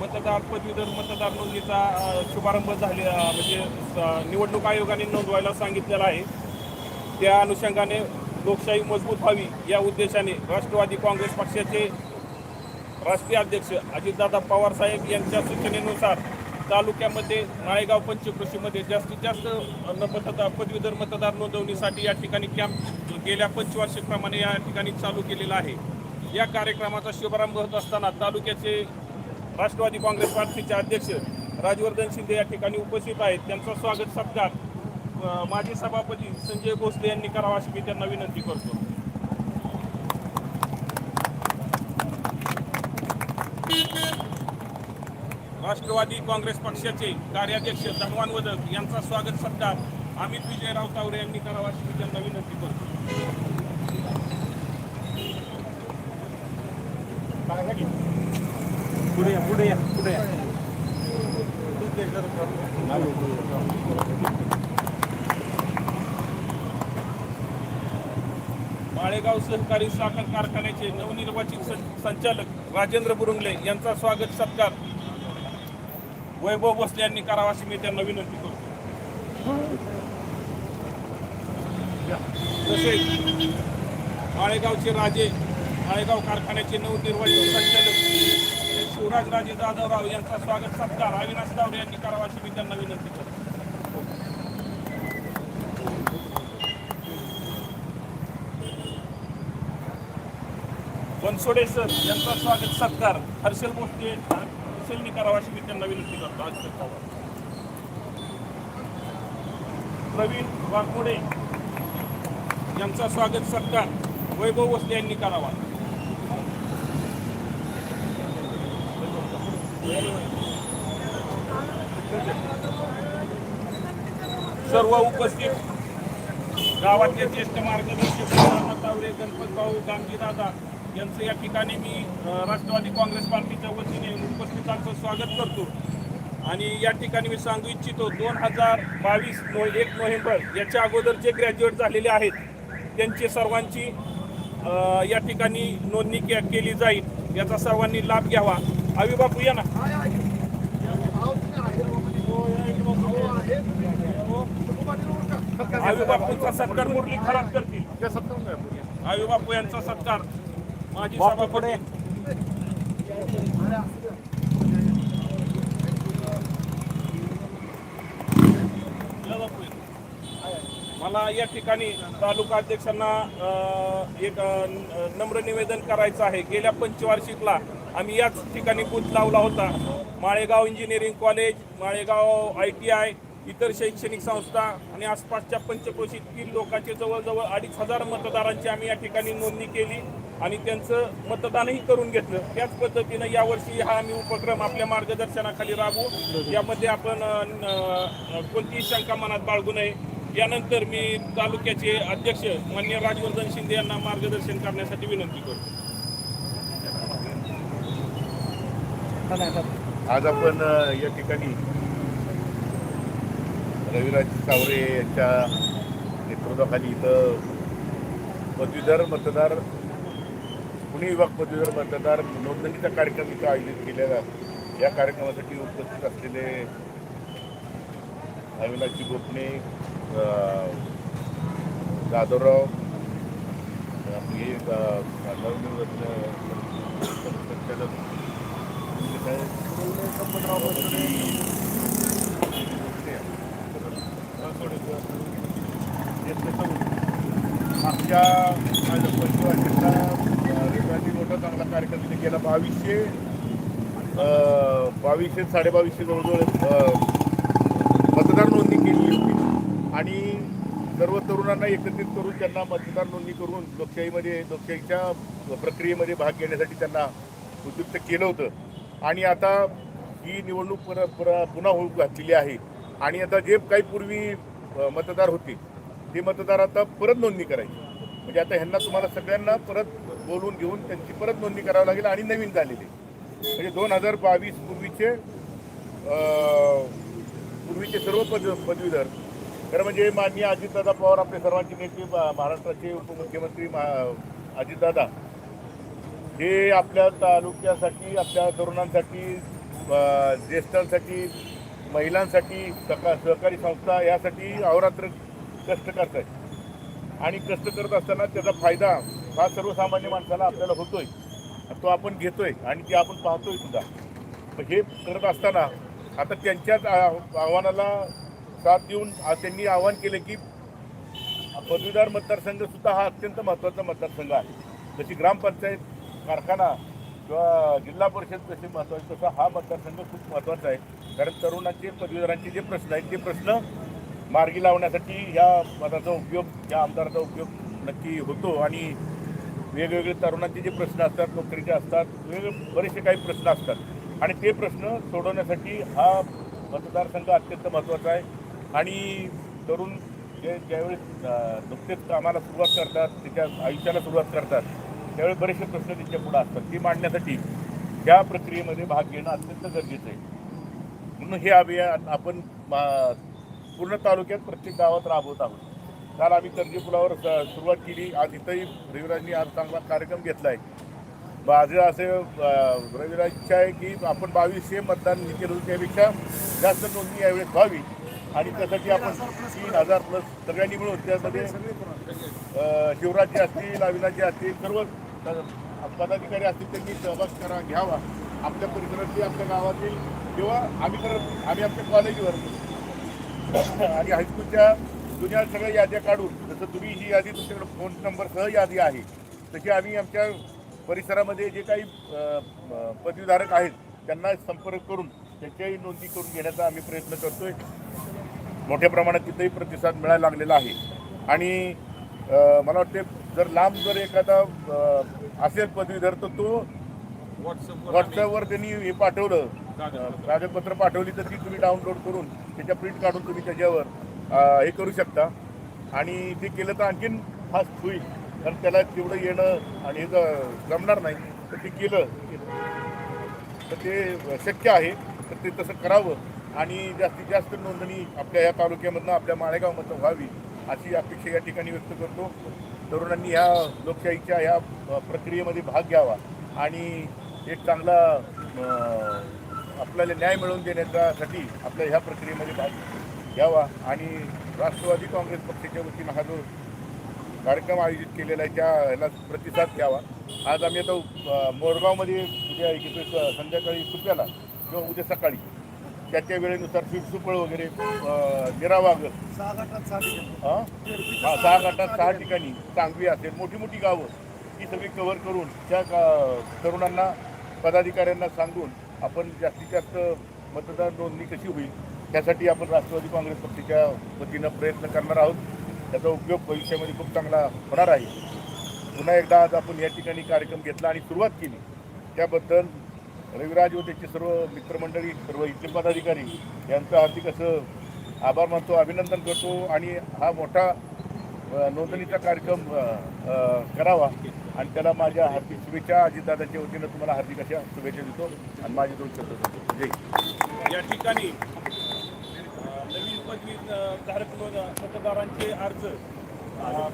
मतदार पदवीधर मतदार नोंदणीचा शुभारंभ झाले म्हणजे निवडणूक आयोगाने नोंदवायला सांगितलेला आहे. त्या अनुषंगाने लोकशाही मजबूत व्हावी या उद्देशाने राष्ट्रवादी काँग्रेस पक्षाचे राष्ट्रीय अध्यक्ष अजितदादा पवार साहेब यांच्या सूचनेनुसार तालुक्यामध्ये माळेगाव पंचकृषीमध्ये जास्तीत जास्त मतदार पदवीधर मतदार नोंदवणीसाठी या ठिकाणी कॅम्प गेल्या पंचवार्षिकप्रमाणे या ठिकाणी चालू केलेला आहे. या कार्यक्रमाचा शुभारंभ होत असताना तालुक्याचे राष्ट्रवादी काँग्रेस पार्टीचे अध्यक्ष राजवर्धन शिंदे या ठिकाणी उपस्थित आहेत. त्यांचा स्वागत सत्कार माजी सभापती संजय भोसले यांनी करावा अशी मी त्यांना विनंती करतो. राष्ट्रवादी काँग्रेस पक्षाचे कार्याध्यक्ष धनवान वदक यांचा स्वागत सत्कार अमित विजय रावतावरे यांनी करावा अशी मी त्यांना विनंती करतो. पुढे या पुढे या पुढे या. माळेगाव सहकारी साखर कारखान्याचे नवनिर्वाचित सं- संचालक राजेंद्र बुरुंगले यांचा स्वागत सत्कार. वैभव भोसले यांनी करावा अशी मी त्यांना विनंती करतो. तसेच माळेगावचे राजे माळेगाव कारखान्याचे नवनिर्वाचित संचालक श्री शिवराज राजे जाधवराव यांचा स्वागत सत्कार. अविनाश तावरे यांनी करावा अशी मी त्यांना विनंती करतो. बनसोडे सर यांचा स्वागत सत्कार. हर्षल भोसले हर्षलनी करावा अशी मी त्यांना विनंती करतो. आज प्रवीण वाघमोडे यांचा स्वागत सत्कार. वैभव वसले यांनी करावा. सर्व उपस्थित गावातले ज्येष्ठ मार्गदर्शक तावरे गणपत भाऊ गांधी दादा यांचं या ठिकाणी मी राष्ट्रवादी काँग्रेस पार्टीच्या वतीने उपस्थितांचं स्वागत करतो. आणि या ठिकाणी मी सांगू इच्छितो दोन हजार बावीस नो एक नोव्हेंबर याच्या अगोदर जे ग्रॅज्युएट झालेले आहेत त्यांची सर्वांची या ठिकाणी नोंदणी केली जाईल. याचा सर्वांनी लाभ घ्यावा. अवी बापू या ना अवी बापूंचा सत्कार मुरली खराब करतील आयु बापू यांचा सत्कार पुढे. सभापती. मला या ठिकाणी तालुका अध्यक्षांना एक नम्र निवेदन करायचं आहे गेल्या पंचवार्षिकला आम्ही याच ठिकाणी बूथ लावला होता. Malegaon engineering college Malegaon I T I इतर शैक्षणिक संस्था आणि आसपासच्या पंचक्रोशीतील लोकांचे जवळजवळ अडीच हजार मतदारांची आम्ही या ठिकाणी नोंदणी केली आणि त्यांचं मतदानही करून घेतलं. त्याच पद्धतीनं यावर्षी हा आम्ही उपक्रम आपल्या मार्गदर्शनाखाली राबवू. यामध्ये आपण कोणतीही शंका मनात बाळगू नये. यानंतर मी तालुक्याचे अध्यक्ष मान्य राजवर्धन शिंदे यांना मार्गदर्शन करण्यासाठी विनंती करतो. आज आपण या ठिकाणी रविराज सावरे यांच्या नेतृत्वाखाली इथं पदवीधर मतदार पुणे विभाग पदवीधर मतदार नोंदणीचा कार्यक्रम इथं आयोजित केलेला या कार्यक्रमासाठी उपस्थित असलेले अविनाशजी गोपणे जाधवराव आपले अ, आमच्या माझ्या पंचवार्षिकला रेल्वेची मोठा चांगला कार्यक्रम तिथे गेला बावीसशे बावीसशे साडेबावीसशे जवळजवळ मतदार नोंदणी केली होती. आणि सर्व तरुणांना एकत्रित करून त्यांना मतदार नोंदणी करून लोकशाहीमध्ये लोकशाहीच्या प्रक्रियेमध्ये भाग घेण्यासाठी त्यांना उद्युक्त केलं होतं. आणि आता ही निवडणूक पुन्हा पुन्हा पुन्हा होऊ घातलेली आहे. आणि आता जे काही पूर्वी मतदार होते ते मतदार आता परत नोंदणी करायची. म्हणजे आता ह्यांना तुम्हाला सगळ्यांना परत बोलवून घेऊन त्यांची परत नोंदणी करावी लागेल आणि नवीन झालेली म्हणजे दोन हजार बावीस पूर्वीचे पूर्वीचे सर्व पद पदवीधर खरं म्हणजे माननीय अजितदादा पवार आपले सर्वांचे नेते महाराष्ट्राचे उपमुख्यमंत्री मा अजितदादा हे आपल्या तालुक्यासाठी आपल्या तरुणांसाठी ज्येष्ठांसाठी महिलांसाठी सका सहकारी संस्था यासाठी अहोरात्र कष्ट करत आहेत आणि कष्ट करत असताना त्याचा फायदा हा सर्वसामान्य माणसाला आपल्याला होतोय. तो आपण घेतोय आणि ते आपण पाहतोय सुद्धा. हे करत असताना आता त्यांच्याच आव्हानाला साथ देऊन त्यांनी आवाहन केले की पदवीधर मतदारसंघ सुद्धा हा अत्यंत महत्त्वाचा मतदारसंघ आहे. जशी ग्रामपंचायत कारखाना किंवा जिल्हा परिषद कशी महत्त्वाची तसा हा मतदारसंघ खूप महत्त्वाचा आहे. कारण तरुणांचे पदवीधरांचे जे प्रश्न आहेत ते प्रश्न मार्गी लावण्यासाठी या पदाचा उपयोग या आमदाराचा उपयोग नक्की होतो. आणि वेगवेगळे तरुणांचे जे प्रश्न असतात नोकरीचे असतात वेगवेगळे बरेचसे काही प्रश्न असतात. आणि ते प्रश्न सोडवण्यासाठी हा मतदारसंघ अत्यंत महत्त्वाचा आहे. आणि तरुण जे ज्यावेळेस नुकतेच कामाला सुरुवात करतात त्याच्या आयुष्याला सुरुवात करतात त्यावेळेस बरेचसे प्रश्न त्यांच्या पुढे असतात ती मांडण्यासाठी त्या प्रक्रियेमध्ये भाग घेणं अत्यंत गरजेचं आहे. म्हणून हे अभियान आपण मा- पूर्ण तालुक्यात प्रत्येक गावात राबवत आहोत. काल आम्ही तर्जीपुलावर सुरुवात केली आज इथंही रविराजनी आज चांगला कार्यक्रम घेतला आहे माझं असे रविराज इच्छा आहे की आपण बावीसशे मतदान केलं होतं त्यापेक्षा जास्त नोंदणी यावेळेस व्हावी. आणि त्यासाठी आपण तीन हजार प्लस सगळ्यांनी मिळून त्यामध्ये अं, असतील अविनाशजी असतील सर्व तर पदाधिकारी असतील त्यांनी सहभाग करा घ्यावा. आपल्या परिसरातली आपल्या गावातील किंवा आम्ही तर आम्ही आमच्या कॉलेजवर. आणि हायस्कूलच्या जुन्या सगळ्या याद्या काढून जसं तुम्ही ही यादी तुमच्याकडे फोन नंबरसह यादी आहे तशी आम्ही आमच्या परिसरामध्ये जे काही पदवीधारक आहेत त्यांना संपर्क करून त्याच्याही नोंदी करून घेण्याचा आम्ही प्रयत्न करतोय. मोठ्या प्रमाणात तिथेही प्रतिसाद मिळायला लागलेला आहे. आणि मला वाटते जर लांब जर एखादा असेल पदवीधर तर तो व्हॉट्सअपवर त्यांनी हे पाठवलं. कागदपत्र. पाठवली तर ती तुम्ही डाउनलोड करून त्याच्या प्रिंट काढून तुम्ही त्याच्यावर हे करू शकता. आणि ते केलं तर आणखीन फास्ट होईल. कारण त्याला तेवढं येणं आणि हे जमणार नाही तर ते केलं. तर ते शक्य आहे. तर ते तसं करावं. आणि जास्तीत जास्त नोंदणी आपल्या या तालुक्यामधनं आपल्या माळेगावमधनं व्हावी अशी अपेक्षा या ठिकाणी व्यक्त करतो. तरुणांनी ह्या लोकशाहीच्या ह्या प्रक्रियेमध्ये भाग घ्यावा आणि एक चांगला आपल्याला न्याय मिळवून देण्याच्यासाठी आपल्या ह्या प्रक्रियेमध्ये भाग घ्यावा आणि राष्ट्रवादी काँग्रेस पक्षाच्या वतीनं हा जो कार्यक्रम आयोजित केलेला आहे त्या ह्याला प्रतिसाद द्यावा. आज आम्ही आता मोरगावमध्ये उद्या एक स- संध्याकाळी सुप्याला किंवा उद्या सकाळी त्या त्या वेळेनुसार सुपळ वगैरे अ, निरावाग हा? हा, सहा गटात सहा ठिकाणी. सांगवी असेल. मोठी मोठी गावं. ही सगळी कव्हर करून त्या तरुणांना पदाधिकाऱ्यांना सांगून आपण जास्तीत जास्त मतदार नोंदणी कशी होईल त्यासाठी आपण राष्ट्रवादी काँग्रेस पक्षाच्या वतीनं प्रयत्न करणार आहोत. त्याचा उपयोग भविष्यामध्ये खूप चांगला होणार आहे. पुन्हा एकदा आज आपण या ठिकाणी कार्यक्रम घेतला आणि सुरुवात केली. त्याबद्दल रविराज व त्याचे सर्व मित्रमंडळी सर्व इथले पदाधिकारी यांचं हार्दिक असं आभार मानतो अभिनंदन करतो आणि हा मोठा नोंदणीचा कार्यक्रम करावा. आणि त्याला माझ्या हार्दिक शुभेच्छा. अजितदादांच्या वतीनं तुम्हाला हार्दिक अशा शुभेच्छा देतो आणि माझे दोन शब्द जय या ठिकाणी नवीन पदवी धारक मतदारांचे अर्ज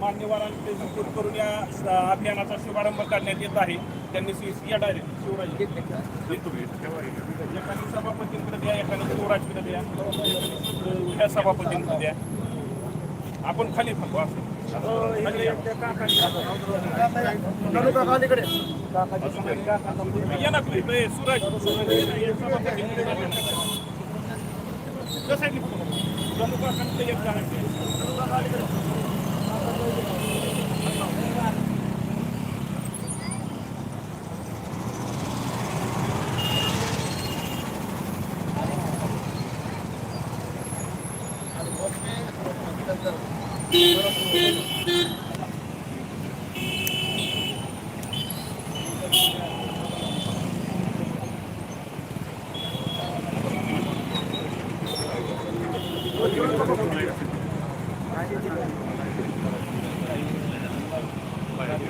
मान्यवरांचे सुपूर्द करून या अभियानाचा शुभारंभ करण्यात येत आहे. त्यांनी सी- या डायरेक्ट शिवराज. येतो एखादी सभापतींकडे द्या एखादी शिवराजकडे द्या. ह्या सभापतींकडे द्या. आपण खाली थांबू असं. खाली या. या सूरज सभापतींकडे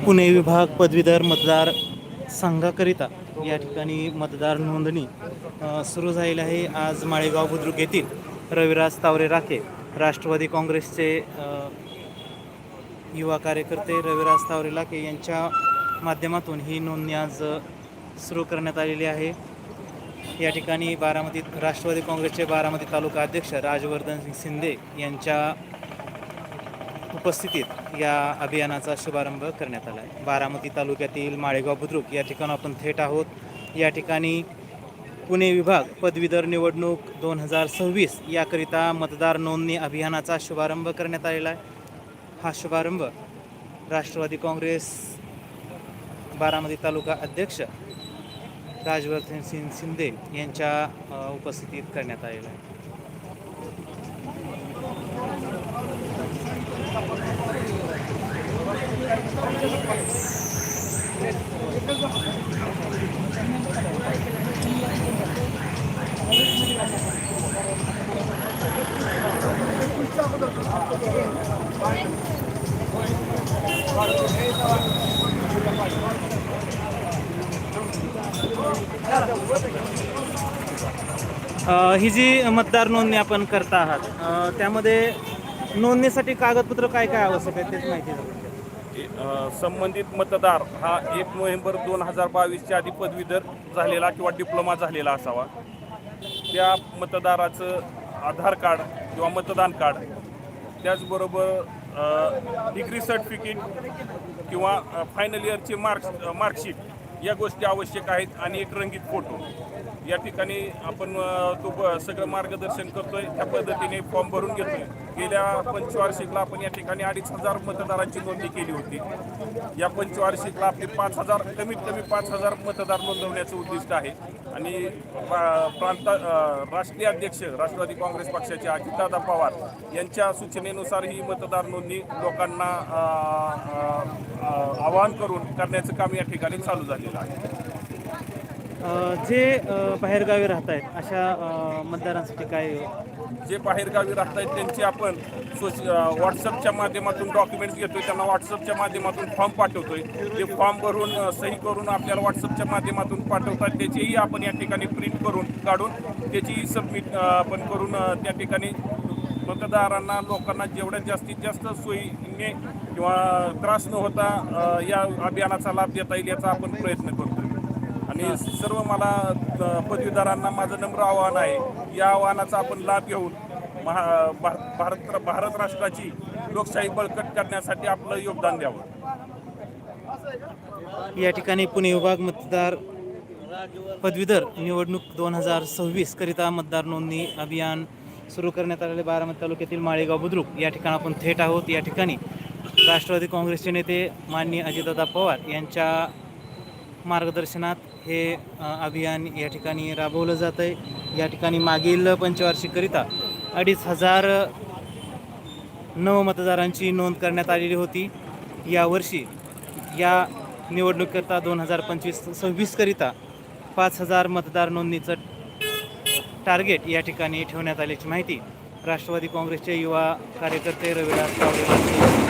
पुणे विभाग पदवीधर मतदार संघाकरिता या ठिकाणी मतदार नोंदणी सुरू झालेली आहे. आज माळेगाव बुद्रुक येथील रविराज तावरे राखे राष्ट्रवादी काँग्रेसचे युवा कार्यकर्ते रविराज तावरे लाखे यांच्या माध्यमातून ही नोंदणी आज सुरू करण्यात आलेली आहे. या ठिकाणी बारामतीत राष्ट्रवादी काँग्रेसचे बारामती तालुका अध्यक्ष राजवर्धन सिंग शिंदे यांच्या उपस्थितीत या अभियानाचा शुभारंभ करण्यात आला आहे बारामती तालुक्यातील माळेगाव बुद्रुक या ठिकाणी आपण थेट आहोत. या ठिकाणी पुणे विभाग पदवीधर निवडणूक दोन हजार सव्वीस याकरिता मतदार नोंदणी अभियानाचा शुभारंभ करण्यात आलेला आहे. हा शुभारंभ राष्ट्रवादी काँग्रेस बारामती तालुका अध्यक्ष राजवर्धन सिंग शिंदे यांच्या उपस्थितीत करण्यात आलेला आहे. ही जी मतदार नोंदणी आपण करता आहात त्यामध्ये नोंदणीसाठी कागदपत्र काय काय आवश्यक आहे तेच माहिती द्या. संबंधित मतदार हा एक नोव्हेंबर दोन हजार बावीसच्या आधी पदवीधर झालेला किंवा डिप्लोमा झालेला असावा त्या मतदाराचं आधार कार्ड किंवा मतदान कार्ड त्याचबरोबर डिग्री सर्टिफिकेट किंवा फायनल इयरचे मार्क्स मार्कशीट या गोष्टी आवश्यक आहेत आणि एक रंगीत फोटो या ठिकाणी आपण तो सगळं मार्गदर्शन करतोय. त्या पद्धतीने फॉर्म भरून घेतोय. गेल्या पंचवार्षिकला आपण या ठिकाणी अडीच हजार मतदारांची नोंदणी केली होती. या पंचवार्षिकला आपले पाच हजार कमीत कमी पाच हजार मतदार नोंदवण्याचं उद्दिष्ट आहे. आणि प्रांता प्रांत राष्ट्रीय अध्यक्ष राष्ट्रवादी काँग्रेस पक्षाचे अजितदादा पवार यांच्या सूचनेनुसार ही मतदार नोंदणी लोकांना आवाहन करून करण्याचं काम या ठिकाणी चालू झालेलं आहे. जे बाहेरगावी राहत आहेत अशा मतदारांसाठी काय जे बाहेरगावी राहत आहेत त्यांची आपण सोश व्हॉट्सअपच्या माध्यमातून डॉक्युमेंट्स घेतोय त्यांना व्हॉट्सअपच्या माध्यमातून फॉर्म पाठवतोय. ते फॉर्म भरून सही करून आपल्याला व्हॉट्सअपच्या माध्यमातून पाठवतात त्याचीही आपण या ठिकाणी प्रिंट करून काढून त्याची सबमिट आपण करून त्या ठिकाणी मतदारांना लोकांना जेवढ्या जास्तीत जास्त सोयीने किंवा त्रास न होता या अभियानाचा लाभ देता येईल याचा आपण प्रयत्न करू. आणि सर्व मला पदवीधरांना माझं नम्र आव्हान आहे या आव्हानाचा आपण लाभ घेऊन महा भा- भारत भारत राष्ट्राची लोकशाही बळकट करण्यासाठी आपलं योगदान द्यावं. या ठिकाणी पुणे विभाग मतदार पदवीधर निवडणूक दोन हजार सव्वीस करिता मतदार नोंदणी अभियान सुरू करण्यात आलेले बारामती तालुक्यातील माळेगाव बुद्रुक. या ठिकाणी आपण थेट आहोत. या ठिकाणी राष्ट्रवादी काँग्रेसचे नेते माननीय अजितदादा पवार यांच्या मार्गदर्शनात हे अभियान या ठिकाणी राबवलं जात आहे या ठिकाणी मागील पंचवार्षिककरिता अडीच हजार नव मतदारांची नोंद करण्यात आलेली होती. यावर्षी या निवडणुकीकरता दोन हजार पंचवीस सव्वीसकरिता पाच हजार मतदार नोंदणीचं टार्गेट या ठिकाणी ठेवण्यात आल्याची माहिती राष्ट्रवादी काँग्रेसचे युवा कार्यकर्ते रविदास तावडे